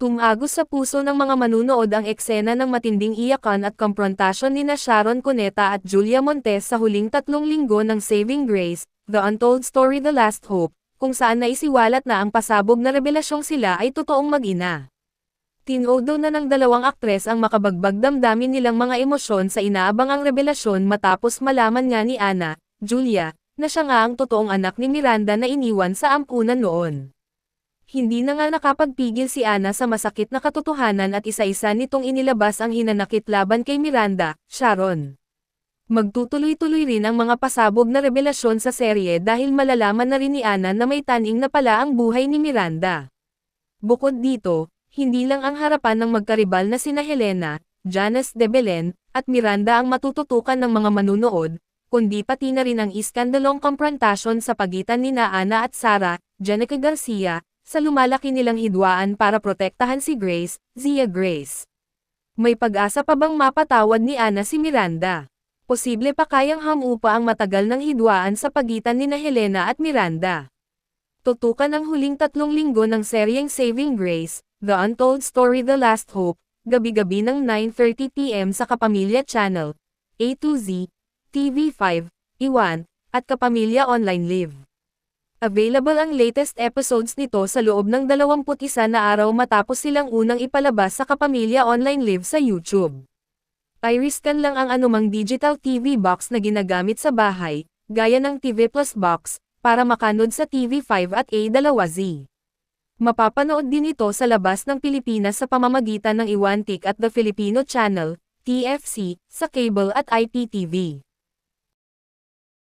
Tumagos sa puso ng mga manunood ang eksena ng matinding iyakan at komprontasyon ni na Sharon Cuneta at Julia Montes sa huling tatlong linggo ng Saving Grace, The Untold Story The Last Hope, kung saan naisiwalat na ang pasabog na revelasyong sila ay totoong mag-ina. Tinodo na ng dalawang aktres ang makabagbag damdamin nilang mga emosyon sa inaabangang revelasyon matapos malaman nga ni Ana, Julia, na siya nga ang totoong anak ni Miranda na iniwan sa ampunan noon. Hindi na nga nakapagpigil si Ana sa masakit na katotohanan at isa-isa nitong inilabas ang hinanakit laban kay Miranda, Sharon. Magtutuloy-tuloy rin ang mga pasabog na revelasyon sa serye dahil malalaman na rin ni Ana na may taning na pala ang buhay ni Miranda. Bukod dito, hindi lang ang harapan ng magkaribal na sina Helena, Janice de Belen, at Miranda ang matututukan ng mga manunood, kundi pati na rin ang iskandalong komprontasyon sa pagitan ni na Ana at Sara, Jenica Garcia, sa lumalaki nilang hidwaan para protektahan si Grace, Zia Grace. May pag-asa pa bang mapatawad ni Ana si Miranda? Posible pa kayang hamupa ang matagal ng hidwaan sa pagitan ni na Helena at Miranda. Tutukan ang huling tatlong linggo ng seryeng Saving Grace, The Untold Story The Last Hope, gabi-gabi ng 9.30pm sa Kapamilya Channel, A to Z, TV5, Iwan, at Kapamilya Online Live. Available ang latest episodes nito sa loob ng 21 na araw matapos silang unang ipalabas sa Kapamilya Online Live sa YouTube. Iriscan lang ang anumang digital TV box na ginagamit sa bahay, gaya ng TV Plus box, para makanod sa TV5 at A2Z. Mapapanood din ito sa labas ng Pilipinas sa pamamagitan ng Iwantik at The Filipino Channel, TFC, sa cable at IPTV.